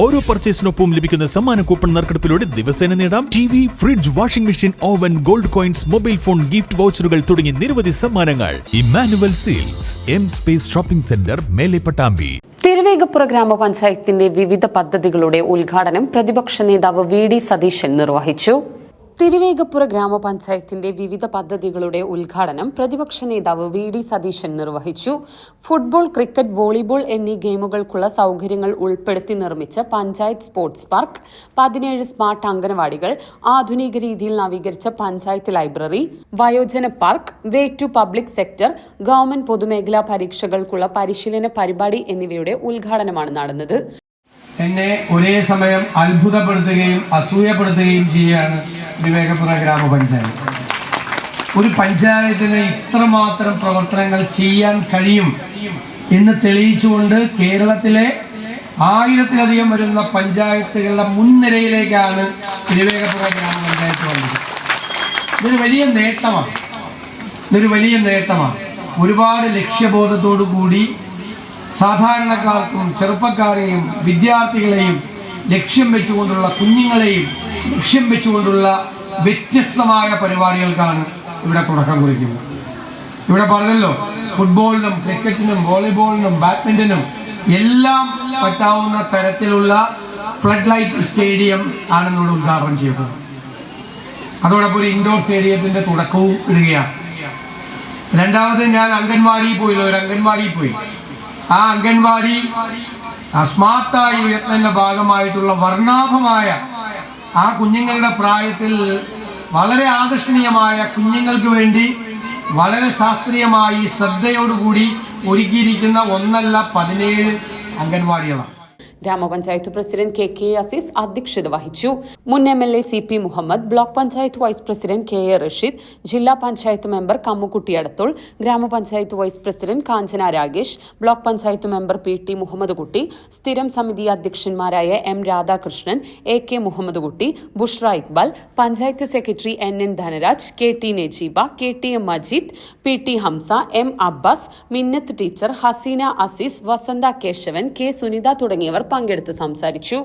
ഓരോ പർച്ചേസിനൊപ്പം ലഭിക്കുന്ന സമ്മാന കൂപ്പൺ നറുക്കെടുപ്പിലൂടെ ദിവസേന നേടാം. T V fridge washing machine oven gold coins mobile phone gift വൗച്ചറുകൾ തുടങ്ങി നിരവധി സമ്മാനങ്ങൾ. Emmanuel seals M space shopping centre മേലെ പട്ടാമ്പി. തിരുവേഗപ്പുറ ഗ്രാമപഞ്ചായത്തിന്റെ വിവിധ പദ്ധതികളുടെ ഉദ്ഘാടനം പ്രതിപക്ഷ നേതാവ് വി ഡി സതീശൻ നിർവഹിച്ചു. തിരുവേഗപ്പുറ ഗ്രാമപഞ്ചായത്തിന്റെ വിവിധ പദ്ധതികളുടെ ഉദ്ഘാടനം പ്രതിപക്ഷ നേതാവ് വി ഡി സതീശൻ നിർവഹിച്ചു. ഫുട്ബോൾ ക്രിക്കറ്റ് വോളിബോൾ എന്നീ ഗെയിമുകൾക്കുള്ള സൗകര്യങ്ങൾ ഉൾപ്പെടുത്തി നിർമ്മിച്ച പഞ്ചായത്ത് സ്പോർട്സ് പാർക്ക് പതിനേഴ് സ്മാർട്ട് അംഗനവാടികൾ ആധുനിക രീതിയിൽ നവീകരിച്ച പഞ്ചായത്ത് ലൈബ്രറി വയോജന park way to public sector government പൊതുമേഖലാ പരീക്ഷകൾക്കുള്ള പരിശീലന പരിപാടി എന്നിവയുടെ ഉദ്ഘാടനമാണ് നടന്നത്. എന്നെ ഒരേ സമയം അത്ഭുതപ്പെടുത്തുകയും അസൂയപ്പെടുത്തുകയും ചെയ്യുകയാണ് വിവേകപുര ഗ്രാമപഞ്ചായത്ത്. ഒരു പഞ്ചായത്തിന് ഇത്രമാത്രം പ്രവർത്തനങ്ങൾ ചെയ്യാൻ കഴിയും എന്ന് തെളിയിച്ചുകൊണ്ട് കേരളത്തിലെ ആയിരത്തിലധികം വരുന്ന പഞ്ചായത്തുകളുടെ മുൻനിരയിലേക്കാണ് തിരുവേഗപുര ഗ്രാമപഞ്ചായത്ത് വന്നത്. ഇതൊരു വലിയ നേട്ടമാണ്. ഇതൊരു വലിയ നേട്ടമാണ്. ഒരുപാട് ലക്ഷ്യബോധത്തോടു കൂടി സാധാരണക്കാർക്കും ചെറുപ്പക്കാരെയും വിദ്യാർത്ഥികളെയും ലക്ഷ്യം വെച്ചുകൊണ്ടുള്ള കുഞ്ഞുങ്ങളെയും ലക്ഷ്യം വെച്ചുകൊണ്ടുള്ള വ്യത്യസ്തമായ പരിപാടികൾക്കാണ് ഇവിടെ തുടക്കം കുറിക്കുന്നത്. ഇവിടെ പറഞ്ഞല്ലോ ഫുട്ബോളിനും ക്രിക്കറ്റിനും വോളിബോളിനും ബാഡ്മിന്റനും എല്ലാം പറ്റാവുന്ന തരത്തിലുള്ള ഫ്ലഡ് ലൈറ്റ് സ്റ്റേഡിയം ആണ് ഇവിടെ ഉദ്ഘാടനം ചെയ്യപ്പെടുന്നത് അതോടൊപ്പം ഒരു ഇൻഡോർ സ്റ്റേഡിയത്തിന്റെ തുടക്കവും ഇടുകയാണ്. രണ്ടാമത് ഞാൻ അംഗൻവാടിയിൽ പോയില്ല ഒരു അംഗൻവാടിയിൽ പോയി. ആ അംഗൻവാടി ആ ഉയർത്തുന്ന ഭാഗമായിട്ടുള്ള വർണാഭമായ ആ കുഞ്ഞുങ്ങളുടെ പ്രായത്തിൽ വളരെ ആകർഷണീയമായ കുഞ്ഞുങ്ങൾക്ക് വേണ്ടി വളരെ ശാസ്ത്രീയമായി ശ്രദ്ധയോടുകൂടി ഒരുക്കിയിരിക്കുന്ന ഒന്നല്ല പതിനേഴ് അംഗൻവാടികളാണ്. ഗ്രാമപഞ്ചായത്ത് പ്രസിഡന്റ് കെ കെ അസീസ് അധ്യക്ഷത വഹിച്ചു. മുൻ M L A C P Muhammad block panchayat vice president K A Rasheed ജില്ലാ പഞ്ചായത്ത് മെമ്പർ കമ്മുക്കുട്ടി അടത്തുൾ ഗ്രാമപഞ്ചായത്ത് vice president Kanchana Rakesh block panchayat member P T Muhammad Kutty സ്ഥിരം സമിതി അധ്യക്ഷന്മാരായ M Radhakrishnan A K Muhammad Kutty Bushra Iqbal panchayat secretary N N Dhanaraj K T Najeeba K T M Majeed P T Hamsa M Abbas Minnath teacher Haseena Azeez Vasantha Keshavan K Sunitha തുടങ്ങിയവർ പങ്കെടുത്ത് സംസാരിച്ചു